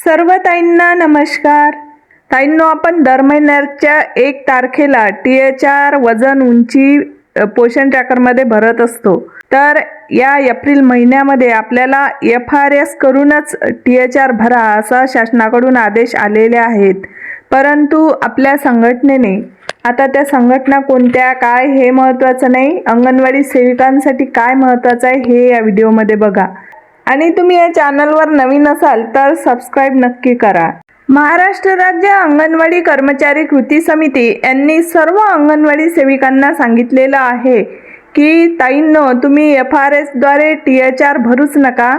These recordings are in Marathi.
सर्व ताईंना नमस्कार. ताईंनो आपण दर महिन्याच्या एक तारखेला टी एच आर वजन उंची पोषण ट्रॅकरमध्ये भरत असतो. तर या एप्रिल महिन्यामध्ये आपल्याला एफ आर एस करूनच टी एच आर भरा असा शासनाकडून आदेश आलेले आहेत. परंतु आपल्या संघटनेने आता त्या संघटना कोणत्या काय हे महत्त्वाचं नाही अंगणवाडी सेविकांसाठी काय महत्त्वाचं आहे हे या व्हिडिओमध्ये बघा. आणि तुम्ही या चॅनलवर नवीन असाल तर सबस्क्राईब नक्की करा. महाराष्ट्र राज्य अंगणवाडी कर्मचारी कृती समिती यांनी सर्व अंगणवाडी सेविकांना सांगितलेलं आहे की ताईंनो तुम्ही एफ आर एसद्वारे टी एच आर भरूच नका.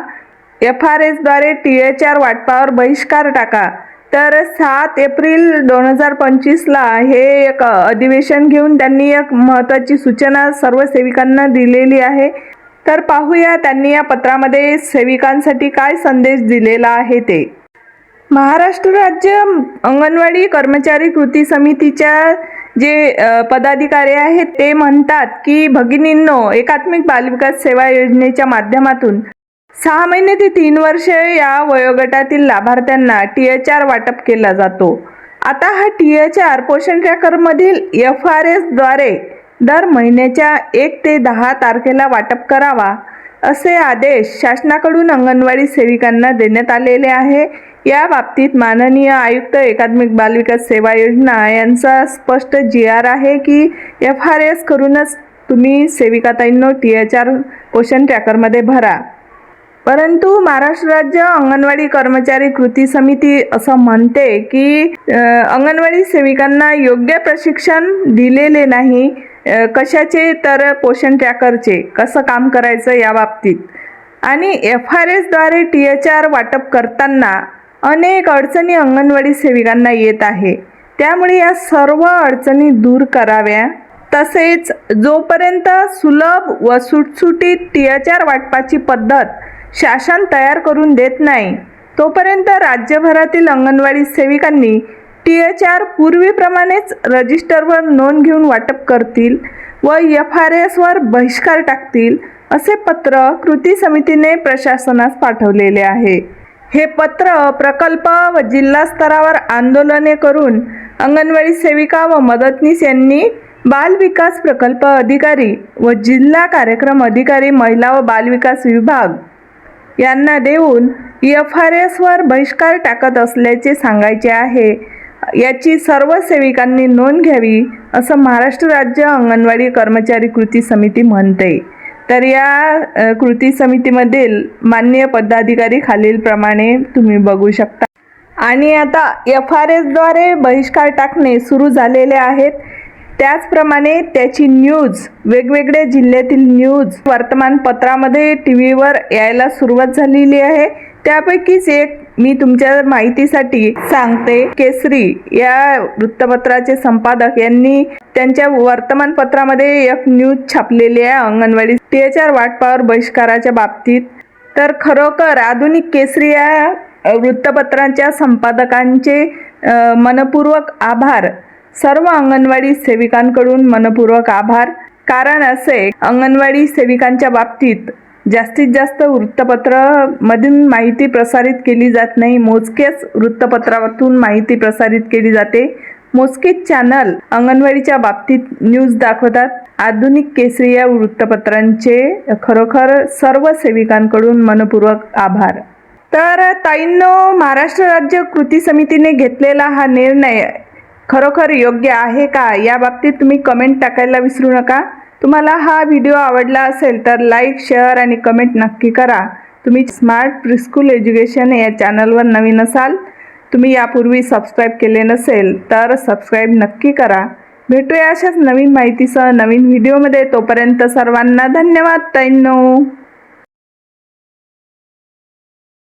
एफ आर एसद्वारे टी एच आर वाटपावर बहिष्कार टाका. तर सात एप्रिल दोन हजार पंचवीसला हे एक अधिवेशन घेऊन त्यांनी एक महत्त्वाची सूचना सर्व सेविकांना दिलेली आहे. तर पाहूया त्यांनी या पत्रामध्ये सेविकांसाठी काय संदेश दिलेला आहे ते. महाराष्ट्र राज्य अंगणवाडी कर्मचारी कृती समितीच्या जे पदाधिकारी आहेत ते म्हणतात की भगिनींनो एकात्मिक बालविकास सेवा योजनेच्या माध्यमातून सहा महिने ते तीन वर्ष या वयोगटातील लाभार्थ्यांना टी एच आर वाटप केला जातो. आता हा टी एच आर पोषण ट्रॅकरमधील एफ आर एसद्वारे दर महिन्याच्या एक ते दहा तारखेला वाटप करावा असे आदेश शासनाकडून अंगणवाडी सेविकांना देण्यात आलेले आहे. या बाबतीत माननीय आयुक्त एकात्मिक बालविकास सेवा योजना यांचा स्पष्ट जी आर आहे की एफ आर एस करूनच तुम्ही सेविकाताईंनो टी एच आर पोषण ट्रॅकरमध्ये भरा. परंतु महाराष्ट्र राज्य अंगणवाडी कर्मचारी कृती समिती असं म्हणते की अंगणवाडी सेविकांना योग्य प्रशिक्षण दिलेले नाही. कशाचे तर पोषण ट्रॅकरचे? कसं काम करायचं या बाबतीत? आणि एफ आर एसद्वारे टी एच आर वाटप करताना अनेक अडचणी अंगणवाडी सेविकांना येत आहे. त्यामुळे या सर्व अडचणी दूर कराव्या. तसेच जोपर्यंत सुलभ व सुटसुटीत टी एच आर वाटपाची पद्धत शासन तयार करून देत नाही तोपर्यंत राज्यभरातील अंगणवाडी सेविकांनी टी एच आर पूर्वीप्रमाणेच रजिस्टरवर नोंद घेऊन वाटप करतील व एफ आर एसवर बहिष्कार टाकतील असे पत्र कृती समितीने प्रशासनास पाठवलेले आहे. हे पत्र प्रकल्प व जिल्हा स्तरावर आंदोलने करून अंगणवाडी सेविका व मदतनीस यांनी बाल विकास प्रकल्प अधिकारी व जिल्हा कार्यक्रम अधिकारी महिला व बालविकास विभाग यांना देऊन एफ आर एसवर बहिष्कार टाकत असल्याचे सांगायचे आहे. याची सर्व सेविकांनी नोंद घ्यावी असं महाराष्ट्र राज्य अंगणवाडी कर्मचारी कृती समिती म्हणते. तर या कृती समितीमधील मान्य पदाधिकारी खालीलप्रमाणे तुम्ही बघू शकता. आणि आता एफ आर एसद्वारे बहिष्कार टाकणे सुरू झालेले आहेत. त्याचप्रमाणे त्याची न्यूज वेगवेगळ्या जिल्ह्यातील न्यूज वर्तमानपत्रामध्ये टी व्हीवर यायला सुरुवात झालेली आहे. त्यापैकीच एक मी तुमच्या माहितीसाठी सांगते केसरी या वृत्तपत्राचे संपादक यांनी त्यांच्या वर्तमानपत्रामध्ये एक न्यूज छापलेली आहे अंगणवाडी. टीएचआर वाटपावर बहिष्काराच्या बाबतीत. तर खरोखर आधुनिक केसरी या वृत्तपत्रांच्या संपादकांचे मनपूर्वक आभार. सर्व अंगणवाडी सेविकांकडून मनपूर्वक आभार. कारण असे अंगणवाडी सेविकांच्या बाबतीत जास्तीत जास्त वृत्तपत्रामधून माहिती प्रसारित केली जात नाही. मोजकेच वृत्तपत्रातून माहिती प्रसारित केली जाते. मोजकेच चॅनल अंगणवाडीच्या बाबतीत न्यूज दाखवतात. आधुनिक केसरी या वृत्तपत्रांचे खरोखर सर्व सेविकांकडून मनपूर्वक आभार. तर ताईंनो महाराष्ट्र राज्य कृती समितीने घेतलेला हा निर्णय खरोखर योग्य आहे का? या बाबतीत तुम्ही कमेंट टाकायला विसरू नका. तुम्हाला हा व्हिडिओ आवडला असेल तर लाईक शेअर आणि कमेंट नक्की करा. तुम्ही स्मार्ट प्रिस्कूल एज्युकेशन या चॅनलवर नवीन असाल तुम्ही यापूर्वी सबस्क्राईब केले नसेल तर सबस्क्राईब नक्की करा. भेटूया अशाच नवीन माहितीसह नवीन व्हिडिओमध्ये तोपर्यंत सर्वांना धन्यवाद. तैनो